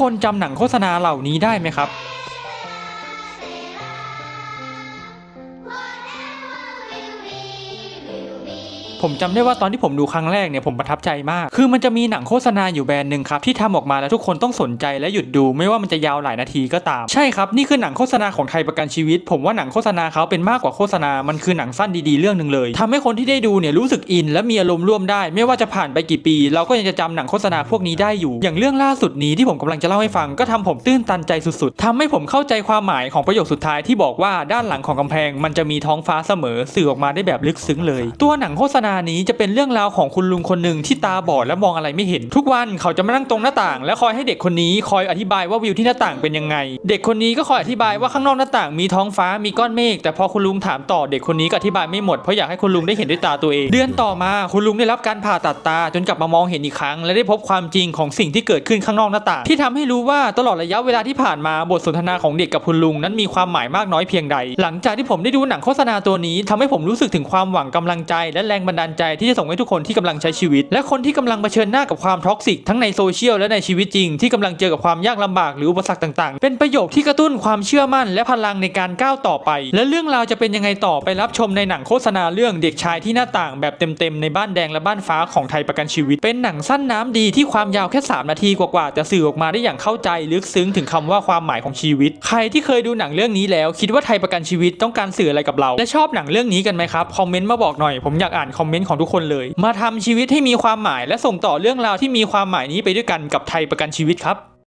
คนจำหนังโฆษณาเหล่านี้ได้ไหมครับ ผมจำได้ว่าตอนที่ผมดูครั้งแรกเนี่ยผมประทับใจมาก คือมันจะมีหนังโฆษณาอยู่แบรนด์หนึ่งครับที่ทำออกมาแล้วทุกคนต้องสนใจและหยุดดู ไม่ว่ามันจะยาวหลายนาทีก็ตาม ใช่ครับนี่คือหนังโฆษณาของไทยประกันชีวิต ผมว่าหนังโฆษณาเขาเป็นมากกว่าโฆษณา มันคือหนังสั้นดีๆเรื่องหนึ่งเลยทำให้คนที่ได้ดูเนี่ยรู้สึกอิน และมีอารมณ์ร่วมได้ ไม่ว่าจะผ่านไปกี่ปี เราก็ยังจะจำหนังโฆษณาพวกนี้ได้อยู่ อย่างเรื่องล่าสุดนี้ที่ผมกำลังจะเล่าให้ฟังก็ทำผมตื้นตันใจสุดๆทำให้ผมเข้าใจความหมายของประโยคสุดท้ายที่บอกว่าด้านหลังของกำแพง มันจะมีท้องฟ้าเสมอสื่อออกมาได้แบบลึกซึ้งเลย ตัวหนังโฆษณานี้จะเป็นเรื่องราวของคุณลุงคนหนึ่งที่ตาบอดและมองอะไรไม่เห็น ทุกวันเขาจะมานั่งตรงหน้าต่าง และคอยให้เด็กคนนี้คอยอธิบายว่าวิวที่หน้าต่างเป็นยังไง เด็กคนนี้ก็คอยอธิบายว่าข้างนอกหน้าต่างมีท้องฟ้ามีก้อนเมฆแต่พอคุณลุงถามต่อเด็กคนนี้ก็อธิบายไม่หมดเพราะอยากให้คุณลุงได้เห็นด้วยตาตัวเอง เดือนต่อมาคุณลุงได้รับการผ่าตัดตาจนกลับมามองเห็นอีกครั้ง และได้พบความจริงของสิ่งที่เกิดขึ้นข้างนอกหน้าต่าง ที่ทำให้รู้ว่าตลอดระยะเวลาที่ผ่านมาบทสนทนาของเด็กกับคุณลุงนั้นมีความหมายมากน้อยเพียงใด หลังจากที่ผมได้ดูหนังโฆษณาตัวนี้ทำให้ผมรู้สึกถึงความหวังกำลังใจและแรงบันดาลใจที่จะส่งให้ทุกคนที่กำลังใช้ชีวิต และคนที่กำลังเผชิญหน้ากับความท็อกซิกทั้งในโซเชียลและในชีวิตจริงที่กำลังเจอกับความยากลำบากหรืออุปสรรคต่างๆ เป็นประโยคที่กระตุ้นความเชื่อมั่นและพลังในการก้าวต่อไป และเรื่องราวจะเป็นยังไงต่อไปรับชมในหนังโฆษณาเรื่องเด็กชายที่หน้าต่างแบบเต็มๆในบ้านแดงและบ้านฟ้าของไทยประกันชีวิต เป็นหนังสั้นน้ำดีที่ความยาวแค่ 3 นาทีกว่าๆแต่สื่อออกมาได้อย่างเข้าใจลึกซึ้งถึงคำว่าความหมายของชีวิต ใครที่เคยดูหนังเรื่องนี้แล้ว คิดว่าไทยประกันชีวิตต้องการสื่ออะไรกับเรา และชอบหนังเรื่องนี้กันไหมครับคอมเมนต์มาบอกหน่อยผมอยากอ่านคอมอมเมนต์ของทุกคนเลย มาทำชีวิตให้มีความหมาย และส่งต่อเรื่องราวที่มีความหมายนี้ไปด้วยกันกับไทยประกันชีวิตครับ